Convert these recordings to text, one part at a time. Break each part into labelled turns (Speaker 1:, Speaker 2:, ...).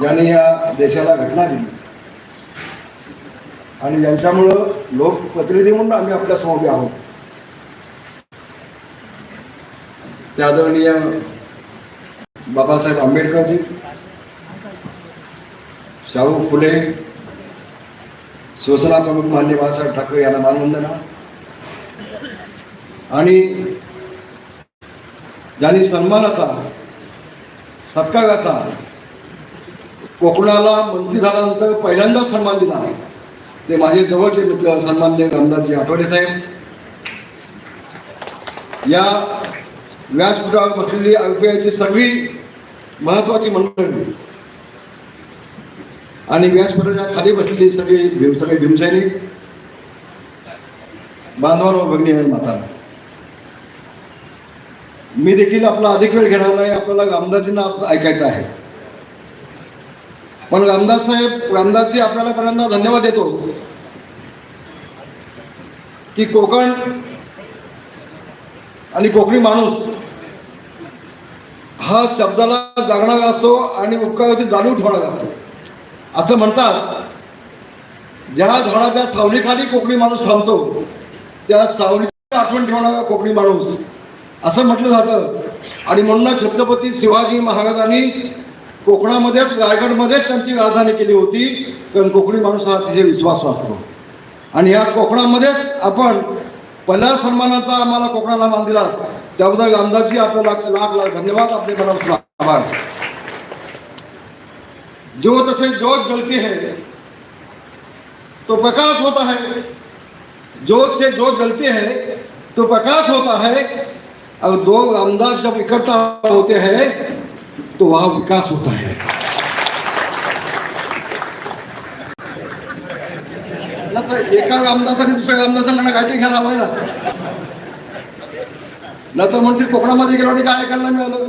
Speaker 1: ज्याने या देशाला घटना दिली. आणि ज्यांच्यामुळं लोकप्रतिनिधी म्हणून आम्ही आपल्यासमोर उभे आहोत. ते आदरणीय बाबासाहेब आंबेडकरजी शाहू फुले शिवसेना प्रमुख मान्य बाळासाहेब ठाकरे यांना मानवंदना. आणि ज्यांनी सन्मानाचा सत्काराचा कोकणाला मंत्री झाल्यानंतर पहिल्यांदाच सन्मान दिला. ते माझे जवळचे मित्र सन्मान्य रामदासजी आठवले साहेब. या व्यासपीठावर बसलेली आयपीआयची सगळी महत्वाची मंडळी आणि व्यासपीठाच्या खाली बसलेली सगळी भीम सगळे भीमसैनिक बांधवांवर भगिनी आणि माता मी देखील आपला अधिक वेळ घेणार नाही आपल्याला आमदारजींना ऐकायचं आहे. पण रामदास साहेब रामदासजी आपल्याला पहिल्यांदा धन्यवाद देतो. की कोकण आणि कोकणी माणूस हा शब्दाला जागणारा असतो आणि उपकाराची जाणीव ठेवणारा असतो. असं म्हणतात ज्या झाडाच्या सावलीखाली कोकणी माणूस थांबतो त्या सावलीची आठवण ठेवणारा कोकणी माणूस. असं म्हटलं जातं. आणि म्हणून छत्रपती शिवाजी महाराजांनी कोकणामध्येच रायगडमध्येच त्यांची राजधानी केली होती. कारण कोकणी माणूस हा तिथे विश्वास असतो. आणि या कोकणामध्येच आपण पहिल्या सन्मानाचा आम्हाला कोकणाला मान दिला. त्याबद्दल रामदासजी आपल्याला लाख लाख धन्यवाद. आपले मनापासून आभार. जो तसे जोत जलती है तो प्रकाश होता है. जोत से जोत जलती है तो प्रकाश होता है. और दो रामदास जब इकट्ठा होते हैं तो वहां विकास होता है। ना तर एका रामदासाने दुसऱ्या रामदासांना काहीतरी घ्यायला हवंय ना। न तर म्हणते कोकणामध्ये गेलो आणि काय ऐकायला मिळालं?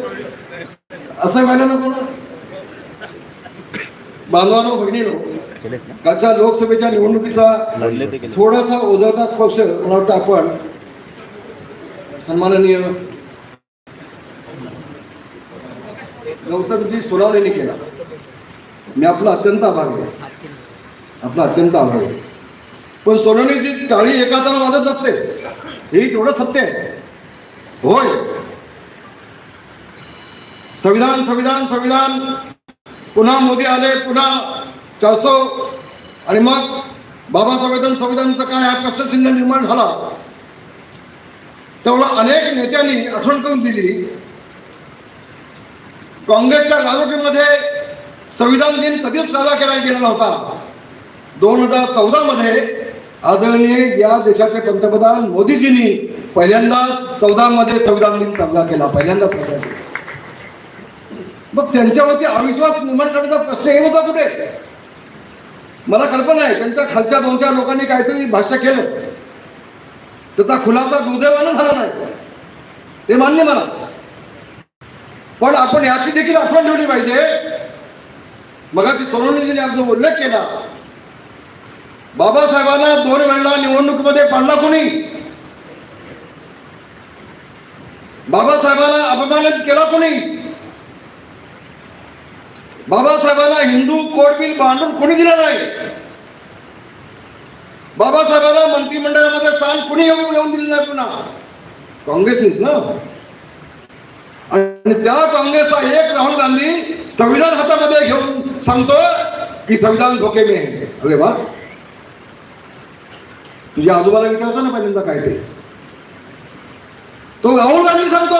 Speaker 1: असं व्हायला नको ना। बांधवानो भगिनीनो कालच्या लोकसभेच्या निवडणुकीचा थोडासा ओझरता स्पर्श मला वाटतं आपण? सन्माननीय गौतमजी सुनावलेने केला. मी आपला अत्यंत आभार आहे. आपला अत्यंत आभार आहे. पण सोनवणीची टाळी एखादा वाजत असते हे तेवढं सत्य आहे. होय. संविधान संविधान संविधान. पुन्हा मोदी आले पुन्हा चारसो. आणि मग बाबासाहेबांचं संविधानचं काय हा प्रश्नचिन्ह निर्माण झाला. तेवढं अनेक नेत्यांनी आठवण करून दिली. काँग्रेसच्या राजवटीमध्ये संविधान दिन कधीच साजरा केला गेला नव्हता. दोन हजार चौदा मध्ये आदरणीय या देशाचे पंतप्रधान मोदीजींनी पहिल्यांदा चौदा मध्ये संविधान दिन साजरा केला पहिल्यांदा साजरा केला. मग त्यांच्यावरती अविश्वास निर्माण करण्याचा प्रश्न येत होता कुठे? मला कल्पना आहे त्यांच्या खालच्या दोन चार लोकांनी काहीतरी भाष्य केलं. त्याचा खुलासा दुर्दैवानं झाला नाही. ते मान्य मला. पण आपण याची देखील आठवण ठेवली पाहिजे. मगाशी सोनवणेजीने आज जो उल्लेख केला बाबासाहेबांना दोन वेळा निवडणुकीमध्ये पाडला कोणी? बाबासाहेबांना अपमानित केला कोणी? बाबासाहेबांना हिंदू कोड बिल बांधून कोणी दिला नाही? बाबासाहेबांना मंत्रिमंडळामध्ये स्थान कुणी येऊन येऊन दिलं नाही पुन्हा? काँग्रेसनीच ना? आणि त्या काँग्रेसचा एक राहुल गांधी संविधान हातामध्ये घेऊन सांगतो की संविधान धोके मी अरे वा. तुझ्या आजोबाला विचारतो ना पहिल्यांदा काय ते? तो राहुल गांधी सांगतो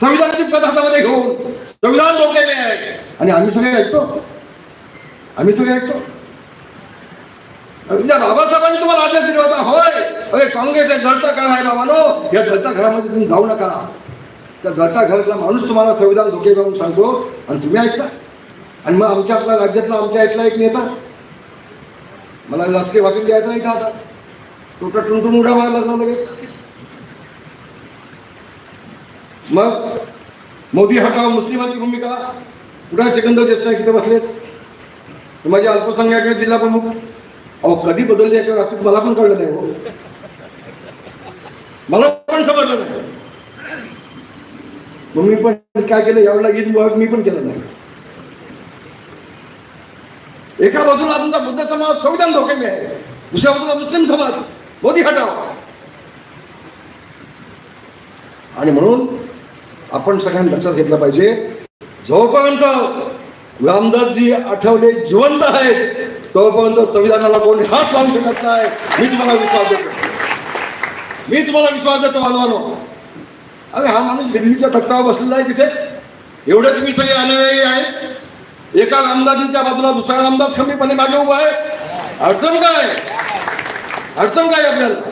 Speaker 1: संविधानाची पद हातामध्ये घेऊन संविधान धोके मी आहे. आणि आम्ही सगळे ऐकतो. आम्ही सगळे ऐकतो. तुमच्या बाबासाहेबांनी तुम्हाला आदेश दिला होता. होय. अरे काँग्रेस हे जळता काय आहे बाबानो. या जळता घरामध्ये तुम्ही जाऊ नका. त्या जळता घरातला माणूस तुम्हाला संविधान धोके घेऊन सांगतो. आणि तुम्ही ऐकता. आणि मग आमच्या आपल्या राज्यातला आमच्या इथला एक नेता. मला राजकीय भाषण द्यायचं नाही का आता? तो तर टुनटुन उड्या मारायला लागला लगेच. मग मोदी हटाव मुस्लिमांची भूमिका. कुठे सिकंदर देसाई किती बसलेत. माझे अल्पसंख्याक जिल्हा प्रमुख. अहो कधी बदलले याच्या मला पण कळलं नाही हो. मला पण समजलं नाही. मग मी पण काय केलं यावेळेला ईद मुबारक मी पण केलं नाही. एका बाजूला तुमचा बुद्ध समाज संविधान धोक्यात आहे. दुसऱ्या बाजूला मुस्लिम समाज मोदी हटाव. आणि म्हणून आपण सगळ्यांनी लक्षात घेतलं पाहिजे जोपर्यंत रामदासजी आठवले जिवंत आहेत तोपर्यंत संविधानाला कोणी हात लावू शकत नाही. मी तुम्हाला विश्वास देतो. मी तुम्हाला विश्वास देतो मानवानो अरे हा माणूस दिल्लीच्या तख्तावर बसलेला आहे तिथे. एवढेच मी सगळे अनुयायी आहे. एका रामदासीच्या बाजूला दुसरा रामदास कमीपणे मागे उभा आहे. अडचण काय? अडचण काय आपल्याला?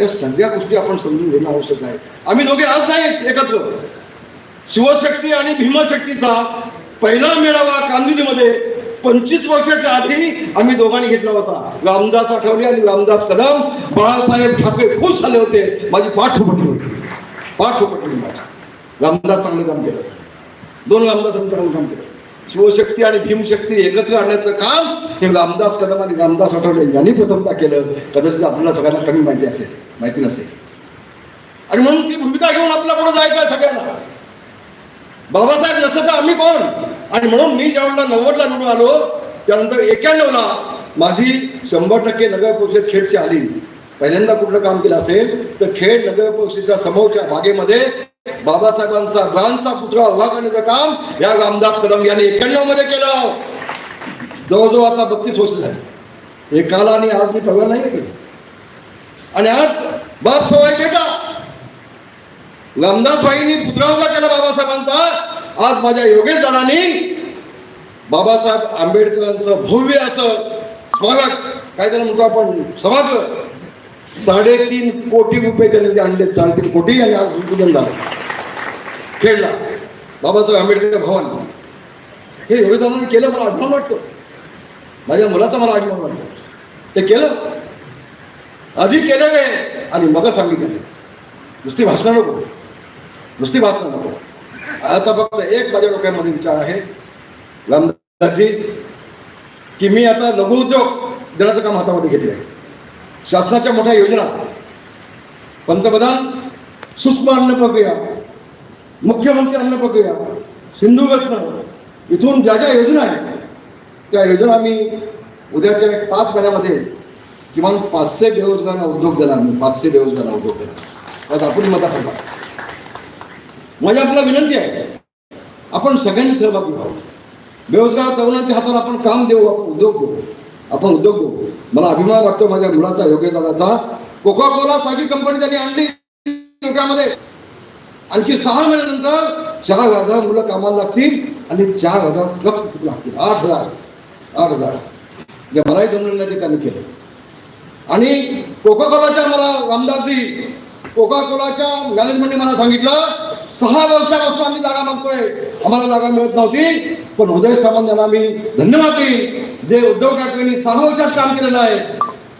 Speaker 1: या सगळ्या गोष्टी आपण समजून घेणं आवश्यक आहे. आम्ही दोघे आज नाही एकत्र. शिवशक्ती आणि भीमशक्तीचा पहिला मेळावा कांदिवलीमध्ये पंचवीस वर्षाच्या आधी आम्ही दोघांनी घेतला होता. रामदास आठवले आणि रामदास कदम बाळासाहेब ठाकरे खुश झाले होते. माझी पाठ उपटली होती. पाच उपटली माझी रामदास चांगलं काम केलं. दोन रामदासांनी चांगलं काम केलं. शिवशक्ती आणि भीमशक्ती एकत्र आणण्याचं काम हे रामदास कदम आणि रामदास आठवले यांनी प्रथमता केलं. कदाचित आपल्याला सगळ्यांना कमी माहिती असेल. माहिती नसेल. आणि म्हणून ती भूमिका घेऊन आपल्या पुढे जायचं आहे सगळ्यांना. बाबासाहेब जसं तर आम्ही कोण आणि म्हणून मी ज्यावेळेला नव्वदला निवडून आलो त्यानंतर एक्याण्णवला माझी शंभर टक्के नगर परिषद खेडची आली. पहिल्यांदा कुठलं काम केलं असेल तर खेड नगर समोरच्या भागेमध्ये बाबासाहेबांचा ग्रांचा पुतळा उभा करण्याचं काम या रामदास कदम यांनी एक्याण्णवमध्ये केलं. जवळजवळ आता बत्तीस वर्ष झाली. हे काल आणि आज मी पगार नाही केलं आणि आज बाप सवाय बेटा रामदासबाईंनी पुतळा उभा केला बाबासाहेबांचा. आज माझ्या योगेश जणांनी बाबासाहेब आंबेडकरांचं भव्य असं स्मारक काय त्याला म्हणतो आपण समाज साडेतीन कोटी रुपये त्यांनी ते आणले साडेतीन कोटी आणि आज उद्बोधन झालं. खेळला. बाबासाहेब आंबेडकर भवन. हे योगदानाने केलं मला अभिमान वाटतो. माझ्या मुलाचा मला अभिमान वाटतो. ते केलं. आधी केलं रे आणि मग सांगितलं. नुसती भाषणं नको. नुसती भाषणं नको. आता फक्त एक माझ्या डोक्यामध्ये विचार आहे. रामदासजी की मी आता लघु उद्योग देण्याचं काम हातामध्ये घेतलं आहे शासनाच्या मोठ्या योजना. पंतप्रधान सूक्ष्म अन्न प्रक्रिया. मुख्यमंत्री अन्न प्रक्रिया. सिंधू रत्न इथून ज्या ज्या योजना आहेत त्या योजना मी उद्याच्या एक पाच महिन्यामध्ये किमान पाचशे बेरोजगारांना उद्योग देणार मी. पाचशे बेरोजगारांना उद्योग देणार. आज आपण मता करता माझी म्हणजे आपल्याला विनंती आहे आपण सगळ्यांनी सहभागी व्हावं. बेरोजगार तरुणांच्या हातात आपण काम देऊ आपण उद्योग देऊ आपण उद्योग करू मला अभिमान वाटतो माझ्या मुलाचा योग्यदाराचा कोका कोला साधी कंपनी त्यांनी आणली योग्यामध्ये आणखी सहा महिन्यानंतर चार हजार मुलं कामाला लागतील आणि चार हजार ट्रक लागतील. आठ हजार. आठ हजार. जे मलाही जमलेलं ते त्यांनी केलं. आणि कोका कोलाच्या मला रामदासजी कोका कोलाच्या मॅनेजमेंटने मला सांगितलं सहा वर्षापासून आम्ही जागा मागतोय. आम्हाला जागा मिळत नव्हती पण उदय सामान्यांना आम्ही धन्यवाद देईन. जे उद्धव ठाकरेंनी सहा वर्षात काम केलेलं आहे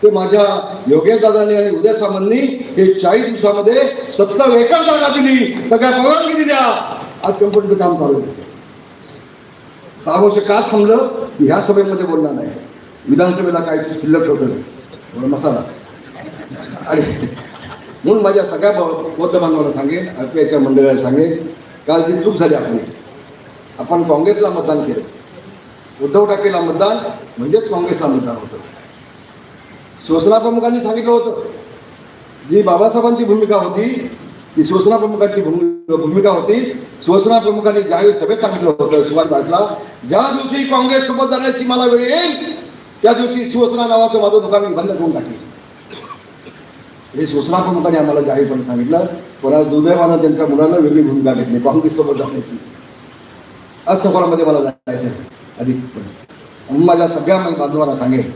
Speaker 1: ते माझ्या योगेश दादांनी आणि उदय सामंतनी हे चाळीस दिवसामध्ये सत्तर एकर जागा दिली. सगळ्या परवानगी दिल्या. आज कंपनीचं काम चालू आहे. सहा वर्ष का थांबलं ह्या सभेमध्ये बोलणार नाही. विधानसभेला काय शिल्लक ठेवतं नाही मसाला. आणि म्हणून माझ्या सगळ्या बौद्ध बांधवांना सांगेन आरपीआयच्या मंडळाला सांगेन काल जी चूक झाली आपली. आपण काँग्रेसला मतदान केलं. उद्धव ठाकरेला मतदान म्हणजेच काँग्रेसला मतदान होतं. शिवसेना प्रमुखांनी सांगितलं होतं. जी बाबासाहेबांची भूमिका होती ती शिवसेना प्रमुखांची भूमिका होती. शिवसेना प्रमुखांनी जाहीर सभेत सांगितलं होतं सुभाष पाटला ज्या दिवशी काँग्रेस सोबत जाण्याची मला वेळ येईल त्या दिवशी शिवसेना नावाचं माझं दुकान मी बंद करून टाकेल. हे शिवसेना प्रमुखांनी आम्हाला जाहीरपणे सांगितलं. पण आज दुर्दैवानं त्यांच्या मुलांना वेगळी भूमिका घेतली काँग्रेस सोबत जाण्याची. आज सफरामध्ये मला जायचं अधिक म्हणून माझ्या सगळ्या बांधवांना सांगेल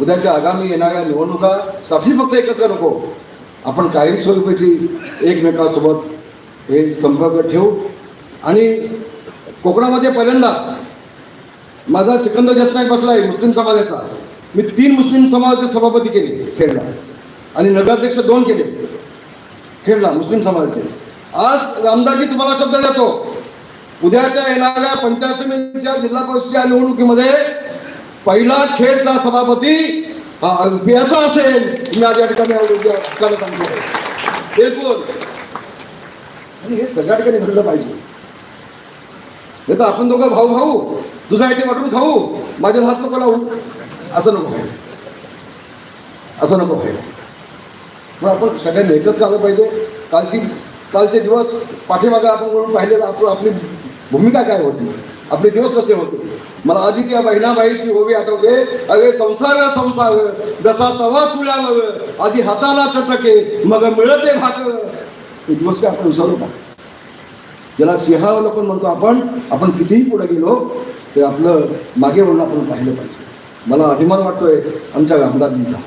Speaker 1: उद्याच्या आगामी येणाऱ्या निवडणुकासाठी फक्त एकत्र नको. आपण कायमस्वरूपीची एकमेकांसोबत हे संपर्क ठेवू. आणि कोकणामध्ये पहिल्यांदा माझा सिकंदर जसनाई बसला आहे मुस्लिम समाजाचा. मी तीन मुस्लिम समाजाचे सभापती केले खेळला. आणि नगराध्यक्ष दोन केले खेळला मुस्लिम समाजाचे. आज रामदाजी तुम्हाला शब्द देतो. उद्याच्या येणाऱ्या पंचायत जिल्हा परिषदेच्या निवडणुकीमध्ये पहिला खेळचा सभापती याचा असेल मी आज या ठिकाणी बिलकुल. आणि हे सगळ्या ठिकाणी घडलं पाहिजे. नाही तर आपण दोघं भाऊ भाऊ तुझा इथे वाटून खाऊ माझ्या हात नको लावू. असं नको व्हायला. असं नको व्हायला. मग आपण सगळ्यांनी एकत्र आलं पाहिजे. कालची कालचे दिवस पाठीमागे आपण म्हणून पाहिलेलं आपण आपली भूमिका काय होती? आपले दिवस कसे होते? मला आधी त्या बहिणाबाईची ओवी आठवते. अरे संसार संसार. जसा तवा चुळावर आधी हाताला चटके मग मिळते भाग. हे दिवस काय आपण विसरू का? ज्याला सिंहावलोकन म्हणतो आपण आपण कितीही पुढे गेलो ते आपलं मागे वळून आपण पाहिलं पाहिजे. मला अभिमान वाटतोय आमच्या रामदाजींचा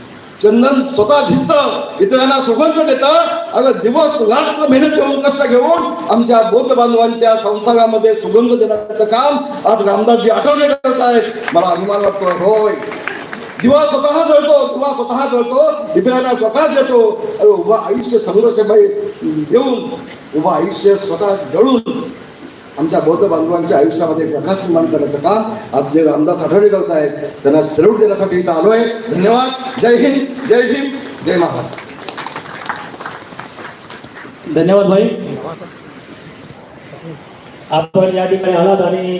Speaker 1: चंदन स्वतः शिस्त इतरांना सुगंध देतं अगं दिवस रात्र मेहनत करून कष्ट घेऊन आमच्या बौद्ध बांधवांच्या संसारामध्ये सुगंध देण्याचं काम आज रामदासजी आठवले करत आहेत मला अभिमान वाटतो. होय. दिवा स्वतः जळतो दिवा स्वतः जळतो. इतरांना स्वतः देतो. अरे उभा आयुष्य संघर्षबाई देऊन उभा आयुष्य स्वतः जळून आमच्या बौद्ध बांधवांच्या आयुष्यामध्ये प्रकाश निर्माण करण्याचं काम आज जे रामदास आठवले करत आहेत त्यांना सल्यूट देण्यासाठी इथं आहे धन्यवाद. जय हिंद जय भीम जय महाराष्ट्र
Speaker 2: धन्यवाद भाई. आपण या ठिकाणी आलात आणि